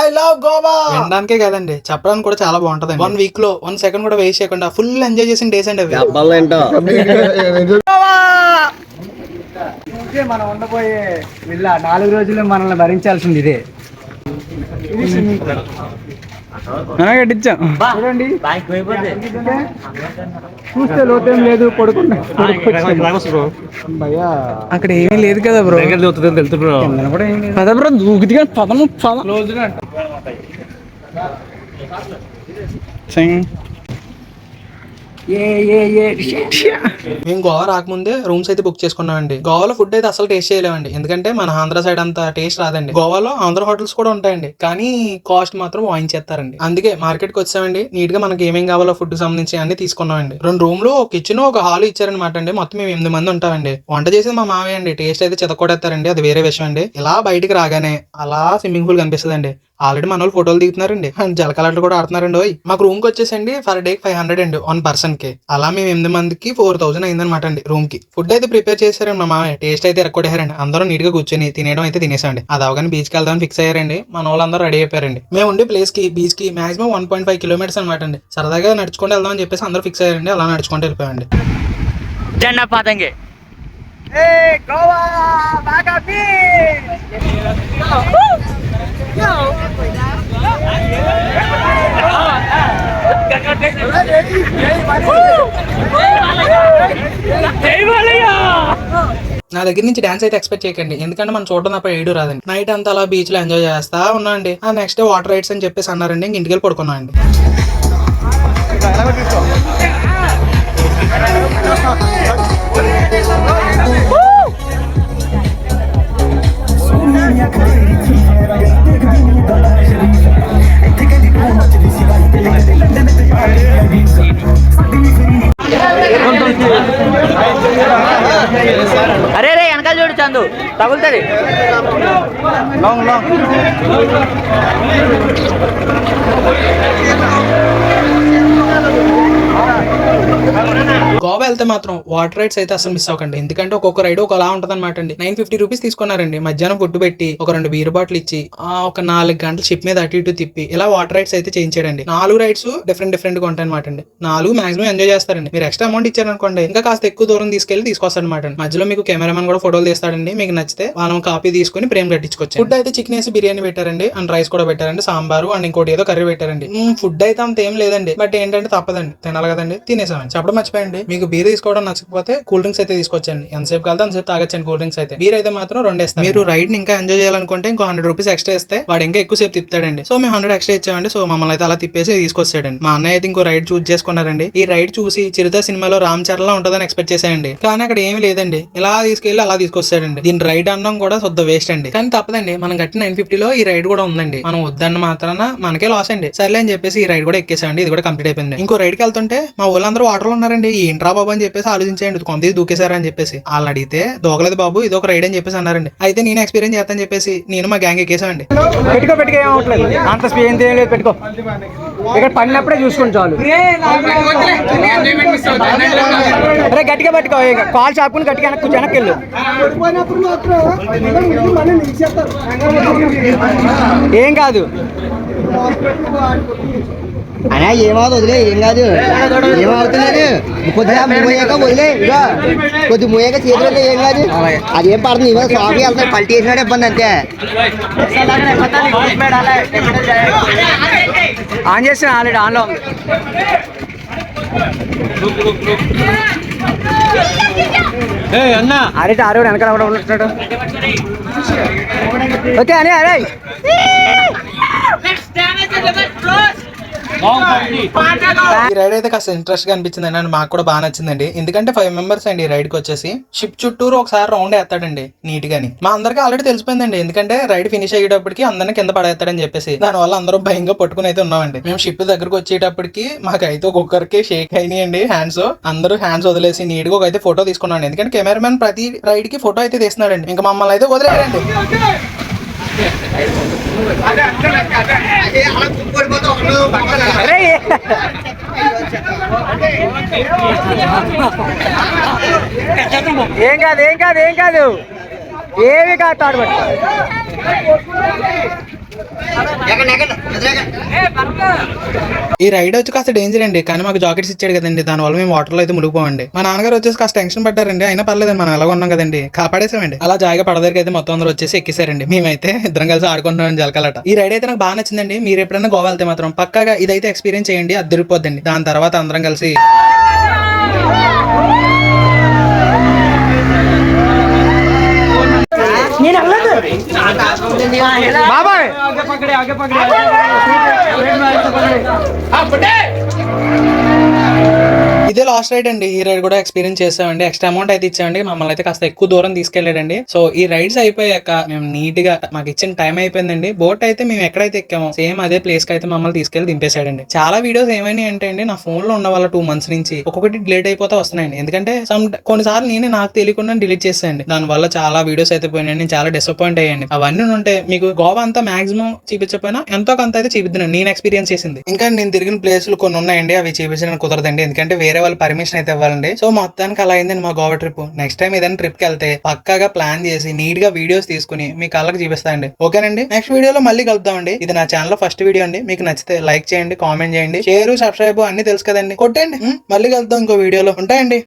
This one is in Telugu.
ఐ లవ్ గోవా వినడానికే కదండి చెప్పడానికి కూడా చాలా బాగుంటది వన్ వీక్లో వన్ సెకండ్ కూడా వేస్ట్ చేయకుండా ఫుల్ ఎంజాయ్ చేసిన డేస్ అండి అవి. ఇదే మనం ఉండబోయే విల్లా నాలుగు రోజులు మనల్ని భరించాల్సింది ఇదే. కట్టించాం. చూడండి. చూస్తే లోతేం లేదు పడుకున్నా. భయ్యా. అక్కడ ఏమీ లేదు కదా బ్రో. పద బ్రో దూకిదిగా పదము పద. మేము గోవా రాకముందే రూమ్స్ అయితే బుక్ చేసుకున్నామండి. గోవాలో ఫుడ్ అయితే అసలు టేస్ట్ చేయలేమండి. ఎందుకంటే మన ఆంధ్ర సైడ్ అంత టేస్ట్ రాదండి. గోవాలో ఆంధ్ర హోటల్స్ కూడా ఉంటాయండి. కానీ కాస్ట్ మాత్రం వాయించేస్తారండి. అందుకే మార్కెట్కి వచ్చామండి. నీట్గా మనకి ఏమేం కావాలో ఫుడ్ సంబంధించి అన్ని తీసుకున్నామండి. రెండు రూమ్లు ఒక కిచెన్ ఒక హాల్ ఇచ్చారనమాట అండి. మొత్తం మేము ఎనిమిది మంది ఉంటామండి. వంట చేసేది మా మావయ్య అండి. టేస్ట్ అయితే చెతకొడేస్తారండి అది వేరే విషయం అండి. ఇలా బయటికి రాగానే అలా స్విమ్మింగ్ పూల్ కనిపిస్తుందండి. ఆల్రెడీ మన వాళ్ళు ఫోటోలు దిగుతున్నారండి. జలకలాట్లు కూడా ఆడుతున్నారండి ఓయ్. మాకు రూమ్కి వచ్చేసండి ఫర్ డే ఫైవ్ హండ్రెడ్ అండి వన్ పర్సన్ కి అలా మేము ఎనిమిది మందికి ఫోర్ థౌసండ్ అయిందనమాట అండి రూమ్కి ఫుడ్ అయితే ప్రిపేర్ చేశారండి మా మామయ్య. టేస్ట్ అయితే ఎరకొడేశారండి అందరూ నీట్గా కూర్చొని తినేయడం అయితే తినేసాండి అది అవగానే బీచ్కి వెళ్దామని ఫిక్స్ అయ్యారండి. మన వాళ్ళందరూ రెడీ అయిపోయారండి. మేము ఉండే ప్లేస్కి బీచ్కి maximum one point five kilometres అనమాట అండి. సరదాగా నడుచుకుంటూ వెళ్దామని చెప్పేసి అందరూ ఫిక్స్ అయ్యారండి. అలా నడుచుకుంటూ జెండా పాతంగి నా దగ్గర నుంచి డాన్స్ అయితే ఎక్స్పెక్ట్ చేయకండి. ఎందుకంటే మనం చూడడం తప్ప ఏడు రాదండి. నైట్ అంతా అలా బీచ్లో ఎంజాయ్ చేస్తా ఉన్నా అండి ఆ నెక్స్ట్ డే వాటర్ రైడ్స్ అని చెప్పేసి అన్నారండి. ఇంక ఇంటికి వెళ్ళి పడుకున్నాం అండి అరే ತಗೊಳ್ಳಿ ಚಂದು ತಗೊಳ್ತಾರೆ ಲಾಂಗ್ ಲಾಂಗ್ గోవా వెళ్తే మాత్రం వాటర్ రైడ్స్ అయితే అసలు మిస్ అవ్వకండి. ఎందుకంటే ఒక్కొక్క రైడ్ ఒకలా ఉంటుంది అనమాట అండి. నైన్ ఫిఫ్టీ రూపీస్ తీసుకున్నారండి. మధ్యాహ్నం ఫుడ్ పెట్టి ఒక రెండు బీర్ బాటిల్ ఇచ్చి ఆ ఒక నాలుగు గంటలు షిప్ మీద అటు ఇటు తిప్పి ఇలా వాటర్ రైడ్స్ అయితే చేయించాడండి. నాలుగు రైడ్స్ డిఫరెంట్ డిఫరెంట్గా ఉంటాయి అనమాట అండి. నాలుగు మాక్సిమం ఎంజాయ్ చేస్తారండి. మీరు ఎక్స్ట్రా అమౌంట్ ఇచ్చారనుకోండి ఇంకా కాస్త ఎక్కువ దూరం తీసుకెళ్ళి తీసుకొస్తాడు అనమాట మధ్యలో మీకు కెమెరామెన్ కూడా ఫోటోలు తీస్తాడండి. మీకు నచ్చితే వాళ్ళం కాపీ తీసుకుని ప్రేమ్ కట్టించుకోవచ్చు ఫుడ్ అయితే చికెన్ వేసి బిర్యానీ పెట్టారండి. అండ్ రైస్ కూడా పెట్టారండి. సాంబారు అండ్ ఇంకోటి ఏదో కర్రీ పెట్టారండి. ఫుడ్ అయితే అంత ఏం లేదండి. బట్ ఏంటంటే తప్పదండి. తినాలి కదండి. తినేసామండి. చెప్పడం మర్చిపోయండి. మీకు బీర్ తీసుకోవడం నచ్చకపోతే కూల్ డ్రింక్స్ అయితే తీసుకొచ్చండి ఎంతసేపు కలితే అంతసేపు తాగొచ్చండి కూల్ డ్రింక్స్ అయితే. బీర్ అయితే మాత్రం రెండు వేస్తాం మీరు రైడ్ని ఇంకా ఎంజాయ్ చేయాలనుకుంటే ఇంకో హండ్రెడ్ రూపీస్ ఎక్స్ట్రా ఇస్తే వాడు ఇంకా ఎక్కువ సేపు తిప్పుతాడండి. సో మేము హండ్రెడ్ ఎక్స్ట్రా ఇచ్చామండి. సో మమ్మల్ని అయితే అలా తిప్పేసి తీసుకొచ్చాడండి. మా అన్నయ్య అయితే ఇంకో రైడ్ చూస్ చేసుకున్నారండి. ఈ రైడ్ చూసి చిరుత సినిమాలో రామ్ చరణ్ లా ఉంటుందని ఎక్స్పెక్ట్ చేశాయండి కానీ అక్కడ ఏమీ లేదండి. ఇలా తీసుకెళ్ళి అలా తీసుకొచ్చాడండి. దీని రైడ్ అనడం కూడా శుద్ధ వేస్ట్ అండి. కానీ తప్పదండి. మనం కట్టి నైన్ ఫిఫ్టీలో ఈ రైడ్ కూడా ఉందండి. మనం వద్దన్న మాత్రాన మనకే లాస్ అండి. సర్లే అని చెప్పేసి ఈ రైడ్ కూడా ఎక్కేసాండి ఇది కూడా కంప్లీట్ అయిపోయింది. ఇంకో రైడ్కి వెళ్తుంటే మా ఊళ్ళందరూ వాటర్లో ఉన్నారండి ఏంట్రా బాబు అని చెప్పేసి ఆలోచించండి కొంత దూకేశారా అని చెప్పేసి. వాళ్ళని అడిగితే దూకలేదు బాబు ఇది ఒక రైడ్ అని చెప్పేసి అన్నారండి. అయితే నేను ఎక్స్పీరియన్స్ చేస్తాను చెప్పేసి నేను మా గ్యాంగ్ ఎక్కేసామండి పెట్టుకో పెట్టుకో ఏం అవట్లేదు. అంత స్పీ ఏం లేదు పెట్టుకో. ఇక్కడ పడినప్పుడే చూసుకుని చాలు. అరే గట్టిగా పట్టుకో. ఇక కాల్ చాపుకుని గట్టిగా వెనక్కి వెనక్కి వెళ్ళు. ఏం కాదు. అన్నా ఏమవుతుంది వదిలే ఏం కాదు ఏమవుతులేదు కొద్దిగా మోయాక వదిలే ఇక కొద్ది మోయాక చేతులు ఏం కాదు అదేం పడుతుంది ఇవాళ స్వామి వెళ్తాడు పల్టీ వేసినాడు ఇబ్బంది అంతే ఆన్ చేసిన ఆల్రెడీ ఆన్లో ఉంది అన్న అరే ఆరు వెనకాల కూడా ఉన్నట్టున్నాడు ఓకే అని అరే ఈ రైడ్ అయితే కాస్త ఇంట్రెస్ట్గా అనిపించింది అండి మాకు కూడా బాగా నచ్చిందండి. ఎందుకంటే ఫైవ్ మెంబర్స్ అండి ఈ రైడ్కి వచ్చేసి. షిప్ చుట్టూరు ఒకసారి రౌండ్ వేస్తాడండి నీట్ గాని మా అందరికీ ఆల్రెడీ తెలిసిపోయిందండి. ఎందుకంటే రైడ్ ఫినిష్ అయ్యేటప్పటికి అందరిని కింద పడేస్తాడని చెప్పేసి. దాని వల్ల అందరూ భయంగా పట్టుకుని అయితే ఉన్నామండి. మేము షిప్ దగ్గరకు వచ్చేటప్పటికి మాకైతే ఒక్కొక్కరికి షేక్ అయినాయండి హ్యాండ్స్ అందరూ హ్యాండ్స్ వదిలేసి నీట్గా ఒక అయితే ఫోటో తీసుకున్నాండి ఎందుకంటే కెమెరామెన్ ప్రతి రైడ్కి ఫోటో అయితే తీస్తున్నాడండి. ఇంకా మమ్మల్ని అయితే వదిలేయండి ఏం కాదు ఏం కాదు ఏం కాదు. ఏమి కాదు తాడు పట్టు. ఈ రైడ్ వచ్చి కాస్త డేంజర్ అండి. కానీ మాకు జాకెట్స్ ఇచ్చాడు కదండి. దానివల్ల మేము వాటర్లో అయితే మునిగిపోవండి మా నాన్నగారు వచ్చేసి కాస్త టెన్షన్ పడ్డారండి. అయినా పర్లేదు మనం ఎలా ఉన్నాం కదండి. కాపాడేసామండి అలా జాయిగా పడదరికి అయితే మొత్తం అందరూ వచ్చేసి ఎక్కేసారండి మేమైతే ఇద్దరం కలిసి ఆడుకుంటున్నాం జలకాలట. ఈ రైడ్ అయితే నాకు బాగా నచ్చిందండి. మీరు ఎప్పుడైనా గోవా వెళ్తే మాత్రం పక్కాగా ఇదైతే ఎక్స్పీరియన్స్ చేయండి. అది దొరికిపోద్దండి. దాని తర్వాత అందరం కలిసి બાબા આગે પકડે આગે પકડે ఇదే లాస్ట్ రైడ్ అండి. ఈ రైడ్ కూడా ఎక్స్పీరియన్స్ చేసామండి. ఎక్స్ట్రా అమౌంట్ అయితే ఇచ్చామండి. మమ్మల్ని అయితే కాస్త ఎక్కువ దూరం తీసుకెళ్ళాడండి సో ఈ రైడ్స్ అయిపోయాక మేము నీట్గా మాకు ఇచ్చిన టైం అయిపోయిందండి. బోట్ అయితే మేము ఎక్కడైతే ఎక్కామో సేమ్ అదే ప్లేస్కి అయితే మమ్మల్ని తీసుకెళ్ళి దింపేశాడండి. చాలా వీడియోస్ ఏమైనా అంటే అండి నా ఫోన్లో ఉన్న వాళ్ళ టూ మంత్స్ నుంచి ఒక్కొక్కటి డిలీట్ అయిపోతే వస్తున్నాయండి. ఎందుకంటే సమ్ కొన్నిసార్లు నేనే నాకు తెలియకుండా డిలీట్ చేసాయండి దాని వల్ల చాలా వీడియోస్ అయితే పోయినాయండి నేను చాలా డిసప్పాయింట్ అయ్యండి అవన్నీ ఉంటే మీకు గోవా అంతా మాక్సిమం చూపించకపోయినా ఎంతో కొంత అయితే చూపిద్దాను నేను ఎక్స్పీరియన్స్ చేసింది. ఇంకా నేను తిరిగిన ప్లేసులు కొన్ని ఉన్నాయండి. అవి చూపించడానికి కుదరదండి. ఎందుకంటే వేరే వాళ్ళు పర్మిషన్ అయితే ఇవ్వాలండి. సో మొత్తానికి అలా అయిందండి మా గోవా ట్రిప్ నెక్స్ట్ టైం ఏదైనా ట్రిప్కి వెళ్తే పక్కాగా ప్లాన్ చేసి నీట్గా వీడియోస్ తీసుకుని మీ కళ్ళకి చూపిస్తానండి ఓకేనండి నెక్స్ట్ వీడియోలో మళ్ళీ కలుద్దామండి ఇది నా ఛానల్ ఫస్ట్ వీడియో అండి. మీకు నచ్చితే లైక్ చేయండి కామెంట్ చేయండి. షేర్ సబ్స్క్రైబ్ అన్ని తెలుసు కదండి. కొట్టండి మళ్ళీ కలుద్దాం ఇంకో వీడియోలో ఉంటాయండి.